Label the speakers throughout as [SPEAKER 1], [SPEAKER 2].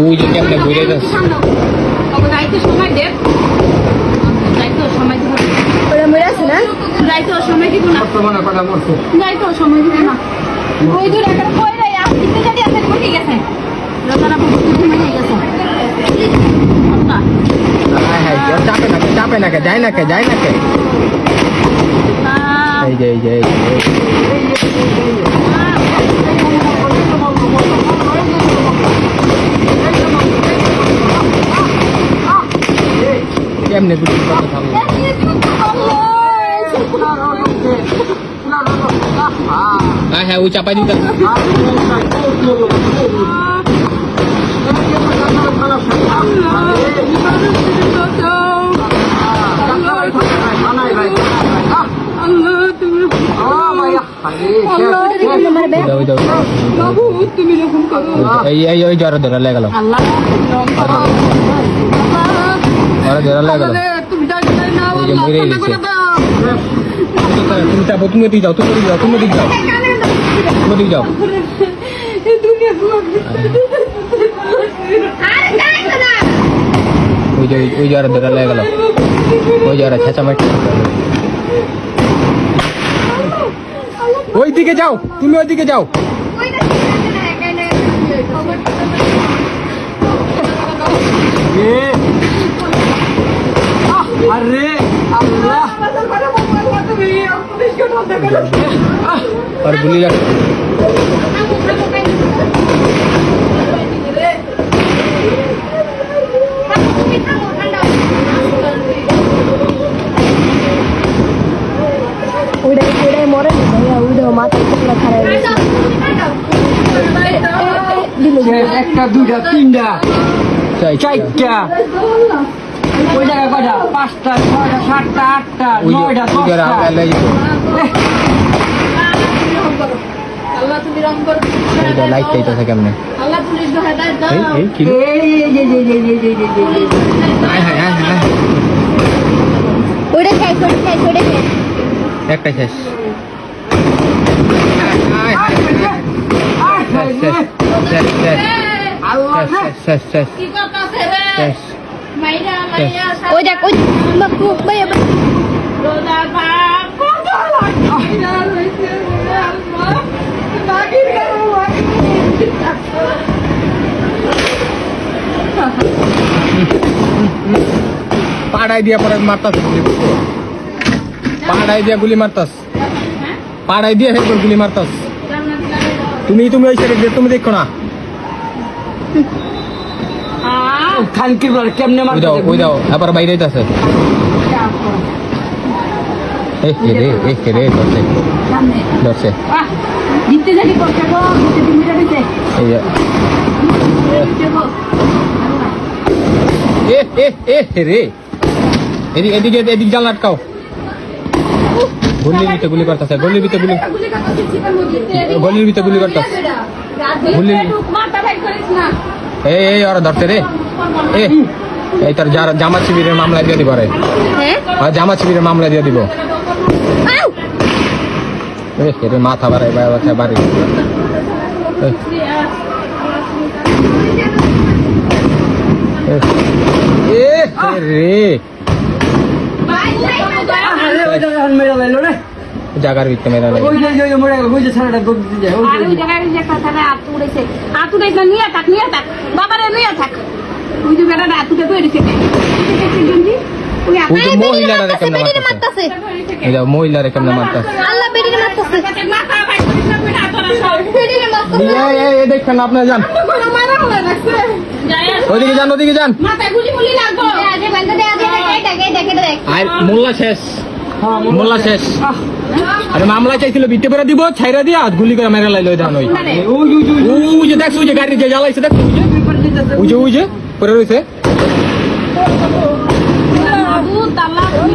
[SPEAKER 1] ওই যে কেমনে ঘুরে যাচ্ছে
[SPEAKER 2] তবে যাইতে সময় দেব যাইতে সময় দিব
[SPEAKER 3] ওরা মরে আছে না?
[SPEAKER 2] যাইতে সময় দিব না।
[SPEAKER 1] বর্তমানে মরছে।
[SPEAKER 2] যাইতে সময় দিব না। ওই দূর একটা কই রে আর দিতে যদি আছে তুমি ঠিক আছে? রতনা বহুত সময় হয়ে
[SPEAKER 1] হ্যাঁ চাপে না কে চাপে না কে যায় না কে যায় না এই যে, এই যে। কেমনে বিক্রি করতে পারব হ্যাঁ হ্যাঁ ওই চাপাই
[SPEAKER 2] দিতাম
[SPEAKER 1] এই এই জ্বর ধরে লেগে গেল। मला घराला लागलं तुम्ही मध्ये जाऊ तुम्ही जाऊ तुम्ही मध्ये जाऊ मध्ये जाऊ ওই যারা ধরা লেগে গেল ওই যারা ছেঁচামেটি ওই দিকে যাও তুমি ওই দিকে যাও Yeah.
[SPEAKER 4] আরে আল্লাহ।
[SPEAKER 1] আর বলি
[SPEAKER 3] রাখ। ওইটাই
[SPEAKER 4] একটা দুইটা তিনটা চারটা। ওই জায়গায় কয়টা? পাঁচটা ছয়টা সাতটা আটটা নয়টা দশটা।
[SPEAKER 1] একটা শেষ। শেষ শেষ শেষ শেষ শেষ শেষ। Padai dia pada martas Padai dia guli martas Padai dia hebat guli martas Tumi itu mulai serik dia tumi dekona
[SPEAKER 4] খানকির বলে কেমনে মারতে
[SPEAKER 1] দাও ওই দাও আবার বাইরে আছে এ কে রে এ রে ধরছে। ধরছে।
[SPEAKER 2] জিততে জানি করতে গো জিততে দিন মিটা দিতে
[SPEAKER 1] এই যে, এ এ এ রে। এদিকে এদিকে এদিকে জাল আটকাও। গলির ভিতরে গুলি করতেছে গলির ভিতরে গুলি গলির ভিতরে গুলি করতেছে। গুলি
[SPEAKER 2] মাথা ভাই করিস না।
[SPEAKER 1] এই এই ওরা ধরছে রে এ এই তোর জামা শিবিরের মামলা দিয়ে দিব রে।
[SPEAKER 3] হ্যাঁ?
[SPEAKER 1] জামা শিবিরের মামলা দিয়ে দিব। মাথা বাড়াই বাড়াই বাড়ি রে। জাগার ভিতরে মেরা লাগে
[SPEAKER 4] ওই যে ওই মরে গেল ওই যে সারাটা গপ দিয়ে যায়
[SPEAKER 2] আর ওই জায়গায় যে কথাটা আতু উড়েছে আতু না নিয়ে থাক নিয়া থাক বাবারে নিয়া থাক ওই যে
[SPEAKER 1] বেড়াটা আতুটা তো এড়েছে
[SPEAKER 3] মহিলা
[SPEAKER 1] মারতাছে এই মোল্লা শেষ মোল্লা শেষ। আরে মামলা চাইছিল বিটে করে দিব ছাইরা দিয়া গুলি করে মেরে লাইলো ধান ওই।
[SPEAKER 4] ওই ওই
[SPEAKER 1] যে দেখছ ওই যে গাড়ি যে জ্বালাইছে দেখ ওই যে। ওই যে পরে রয়েছে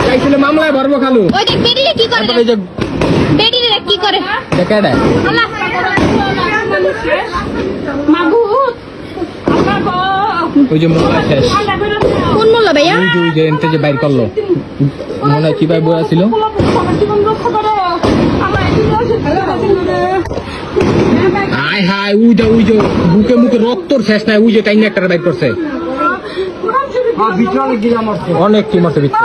[SPEAKER 1] চাইছিল মামলায় ভরবো খালু।
[SPEAKER 3] ওই কি করে
[SPEAKER 1] যে
[SPEAKER 3] কি করে। আল্লাহ
[SPEAKER 1] ওই যে মোল্লা শেষ।
[SPEAKER 3] কোন মোল্লা ভাইয়া?
[SPEAKER 1] ওই যে ওই যে এনতে যে বাইর করল। মনে কি ভাই বই আছিল? হায় হায় উই যে উই যে বুকে মুখে রক্তর শেষ নাই উই যে টাইম একটা বাইক করছে।
[SPEAKER 4] হ্যাঁ
[SPEAKER 1] অনেক কি মারছে বিচ্ছে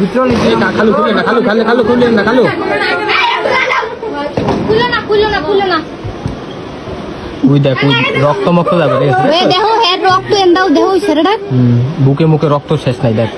[SPEAKER 4] ভিতরে
[SPEAKER 1] এই না খালু খুলে না খালু খালে খালু খুলে না খুলো
[SPEAKER 2] না খুলো না
[SPEAKER 1] উই দেখ ওই রক্ত মক্ত যাবে
[SPEAKER 2] ওই দেখো হ্যাঁ রক্ত এন্দাও
[SPEAKER 1] হুম, বুকে মুখে রক্ত শেষ নাই দেখ।